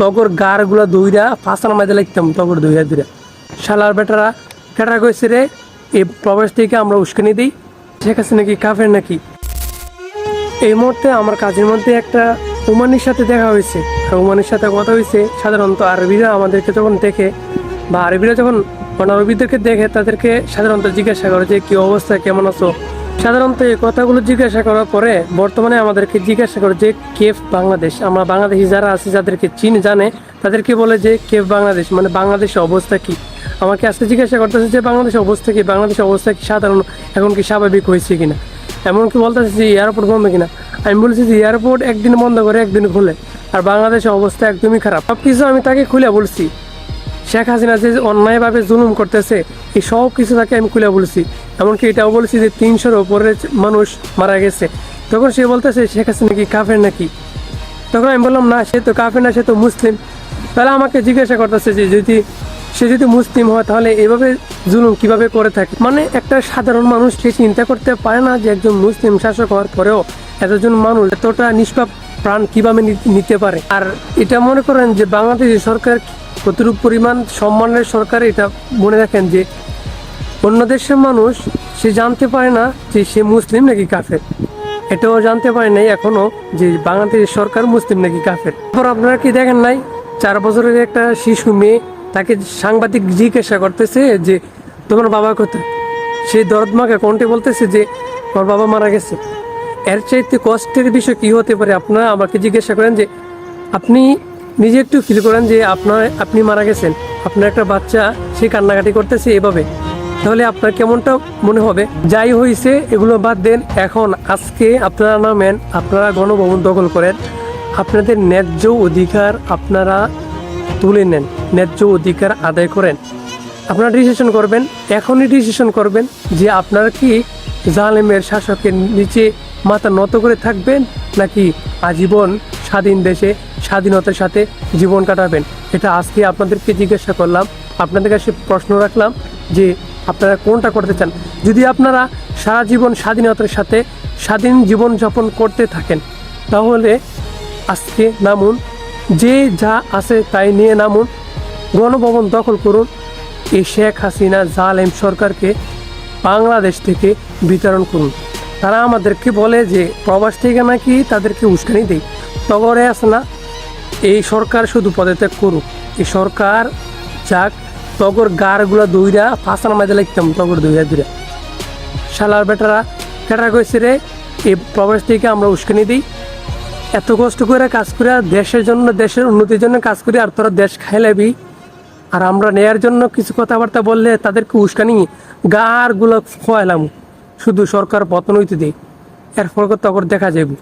তগর গারগুলা দইরা ফাঁসার মাঝে লাগতাম তগর দইরা দইরা। শালার বেটারা কেটা কইছে রে এই প্রবেশ থেকে আমরা উস্কানি দিই। শেখ হাসিনা নাকি কাফের নাকি? এই মুহূর্তে আমার কাজের মধ্যে একটা ওমানির সাথে দেখা হয়েছে। আর ওমানির সাথে কথা হয়েছে, সাধারণত আরবিরা আমাদেরকে যখন দেখে বা আরবিরা যখন অনারবিদেরকে দেখে, তাদেরকে সাধারণত জিজ্ঞাসা করে যে, কি অবস্থা? কেমন আছো? সাধারণত এই কথাগুলো জিজ্ঞাসা করার পরে বর্তমানে আমাদেরকে জিজ্ঞাসা করে যে কেফ বাংলাদেশ, আমরা বাংলাদেশি যারা আছে, যাদেরকে চীন, জানে, তাদেরকে বলে যে কেফ বাংলাদেশ মানে বাংলাদেশের অবস্থা কি? আমাকে আজকে জিজ্ঞাসা করতেছে যে বাংলাদেশের অবস্থা কি? বাংলাদেশের অবস্থা কি সাধারণ, এখন কি স্বাভাবিক হয়েছে কিনা? এমনকি বলতেছে যে এয়ারপোর্ট বন্ধ কিনা? আমি বলছি যে এয়ারপোর্ট একদিন বন্ধ করে একদিন খুলে, আর বাংলাদেশের অবস্থা একদমই খারাপ। সব কিছু আমি তাকে খুলে বলছি। শেখ হাসিনা যে অন্যায়ভাবে জুলুম করতেছে, এই সব কিছু তাকে আমি খুলে বলছি। এমনকি এটাও বলছি যে তিনশোর ওপরে মানুষ মারা গেছে। তখন সে বলতেছে, শেখ হাসিনা কি কাফের নাকি? তখন আমি বললাম, না, সে তো কাফের না, সে তো মুসলিম। তাহলে আমাকে জিজ্ঞাসা করতেছে যে যদি সে যদি মুসলিম হয়, তাহলে এভাবে জুলুম কীভাবে করে থাকে? মানে একটা সাধারণ মানুষ সে চিন্তা করতে পারে না যে একজন মুসলিম শাসক হওয়ার পরেও এতজন মানুষ এতটা নিষ্পাপ প্রাণ কীভাবে নিতে পারে? আর এটা মনে করেন যে বাংলাদেশের সরকার কতটুকু পরিমাণ সম্মানের সরকার এটা মনে রাখেন যে অন্য দেশের মানুষ, সে জানতে পারে না যে সে মুসলিম নাকি কাফের। এটাও জানতে পারে নাই এখনও যে বাংলাদেশের সরকার মুসলিম নাকি কাফের। তারপর আপনারা কি দেখেন নাই, চার বছরের একটা শিশু মেয়ে তাকে সাংবাদিক জিজ্ঞাসা করতেছে যে, তোমার বাবা কোথায়? সে দরদমাকে কণ্ঠে বলতেছে যে আমার বাবা মারা গেছে। এর চাইতে কষ্টের বিষয় কি হতে পারে আপনারা আমাকে জিজ্ঞাসা করেন যে, আপনি নিজে একটু ফিল করেন যে আপনার, আপনি মারা গেছেন, আপনার একটা বাচ্চা, সে কান্নাকাটি করতেছে এভাবে। তাহলে আপনার কেমনটা মনে হবে? যাই হয়েছে এগুলো বাদ দেন। এখন আজকে আপনারা নামেন, আপনারা গণভবন দখল করেন। আপনাদের ন্যায্য অধিকার আপনারা তুলে নেন, ন্যায্য অধিকার আদায় করেন। আপনারা ডিসিশন করবেন, এখনই ডিসিশন করবেন যে আপনারা কি জালেমের শাসকের নিচে মাথা নত করে থাকবেন নাকি আজীবন স্বাধীন দেশে স্বাধীনতার সাথে জীবন কাটাবেন। এটা আজকে আপনাদেরকে জিজ্ঞাসা করলাম, আপনাদের কাছে প্রশ্ন রাখলাম যে আপনারা কোনটা করতে চান? যদি আপনারা সারা জীবন স্বাধীনতার সাথে স্বাধীন জীবন যাপন করতে থাকেন, তাহলে আজকে নামুন, যে যা আছে তাই নিয়ে নামুন, গণভবন দখল করুন। এই শেখ হাসিনা জালেম সরকারকে বাংলাদেশ থেকে বিতরণ করুন। তারা আমাদেরকে বলে যে, প্রবাস থেকে নাকি তাদেরকে উস্কানি দেয় তগরে আছে না? এই সরকার শুধু পদত্যাগ করুক। এই সরকার যাক তগর গারগুলা দইরা ফাঁসার মাঝে লাগতাম তগর দইরা দইরা। শালার বেটারা কেটা কইছে রে? এই প্রবাস থেকে আমরা উস্কানি দিই। এত কষ্ট করে কাজ করে দেশের জন্য, দেশের উন্নতির জন্য কাজ করি আর তোরা দেশ খাই খাইলাবি আর আমরা নেয়ার জন্য কিছু কথাবার্তা বললে তাদেরকে উস্কানি গারগুলো খোয়াইলাম। শুধু সরকার পতন হইতে দিই। এরপর তখন দেখা যাবে